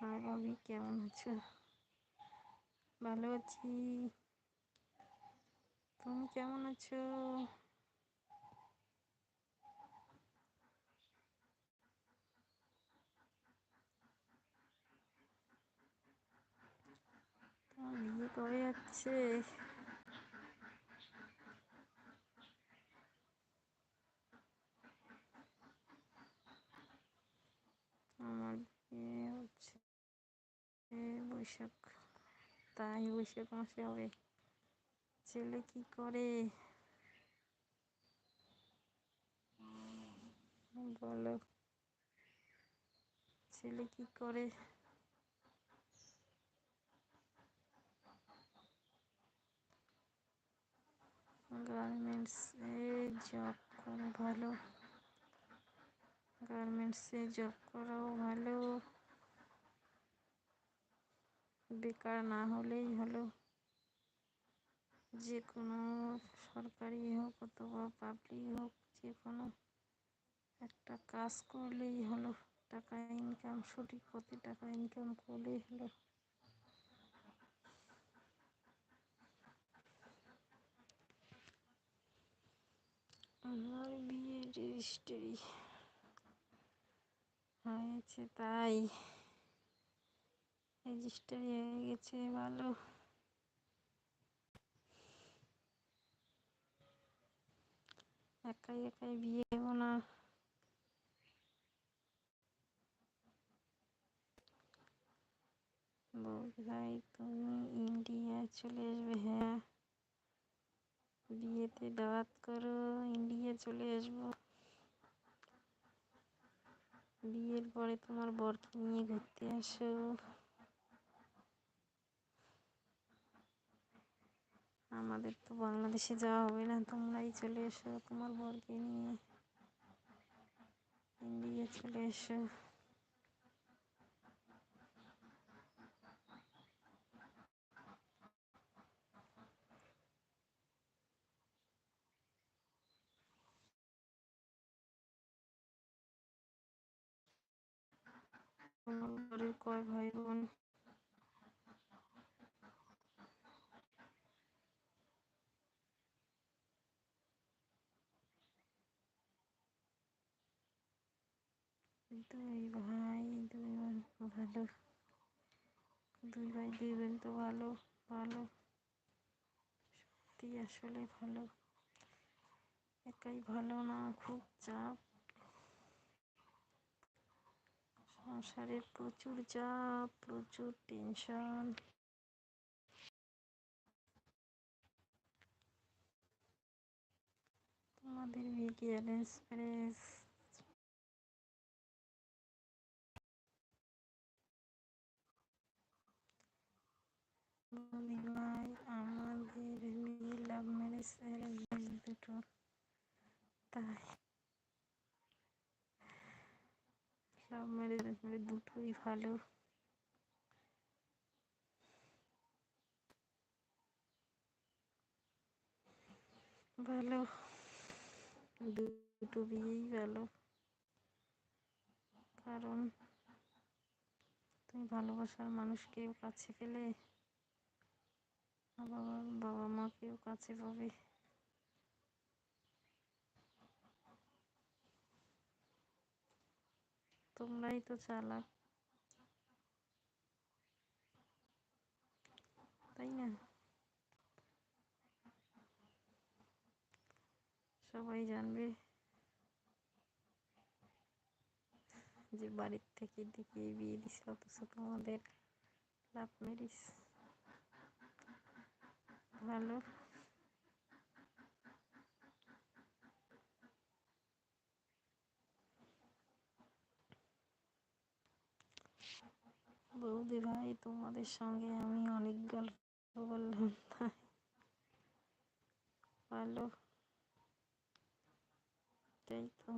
ভাবি কেমন আছো? ভালো আছি। তুমি কেমন আছো? বিয়ে কবে যাচ্ছে আমার বিয়ে হচ্ছে বৈশাখ। তাই বৈশাখ মাসে হবে ছেলে কি করে? বলো। ছেলে কি করে? গার্মেন্টস এ জব করে ভালো। গার্মেন্টসে জব করাও ভালো। বেকার না হলেই হলো। যে কোনো সরকারি হোক অথবা পাবলিক হোক যে কোনো একটা কাজ করলেই হলো। টাকা ইনকাম সঠিক পথে টাকা ইনকাম করলেই হলো। আমার বিয়ে রেজিস্ট্রি হয়েছে তাই। রেজিস্ট্রি হয়ে গেছে, ভালো। একাই একাই বিয়ে দেবো না। ভাই, তুমি ইন্ডিয়া চলে আসবে হ্যাঁ। বিয়েতে দাওয়াত করো, ইন্ডিয়া চলে আসব। বিয়ের পরে তোমার বরকে নিয়ে ঘুরতে আসো। আমাদের তো বাংলাদেশে যাওয়া হবে না, তোমরাই চলে এসো, তোমার বরকে নিয়ে। ইন্ডিয়া চলে এসো। কয় ভাই বোন? দুই ভাই, দুই বোন ভালো। দুই ভাই, দুই বোন তো ভালো ভালো। সত্যি আসলে ভালো। একাই ভালো না, খুব চাপ। সংসারের প্রচুর চাপ, প্রচুর টেনশন তোমাদের বিয়ে কি অ্যারেঞ্জ ম্যারেজ আমাদের লাভ ম্যারেজ অ্যারেঞ্জ দুটো তাই। লাভ ম্যারেজ দুটোই ভালো। ভালো। দুটো বিয়েই ভালো। কারণ, তুমি ভালোবাসার মানুষকেও কাছে পেলে বাবা বাবা মাকেও কাছে পাবে। তোমরাই তো চালাক। তাই না? সবাই জানবে যে বাড়ির থেকে দিকে বিয়ে দিছে, অথচ তোমাদের লাভ ম্যারেজ। ভালো। বৌদি ভাই তোমাদের সঙ্গে আমি অনেক গল্প বললাম তাই। ভালো। তাই তো।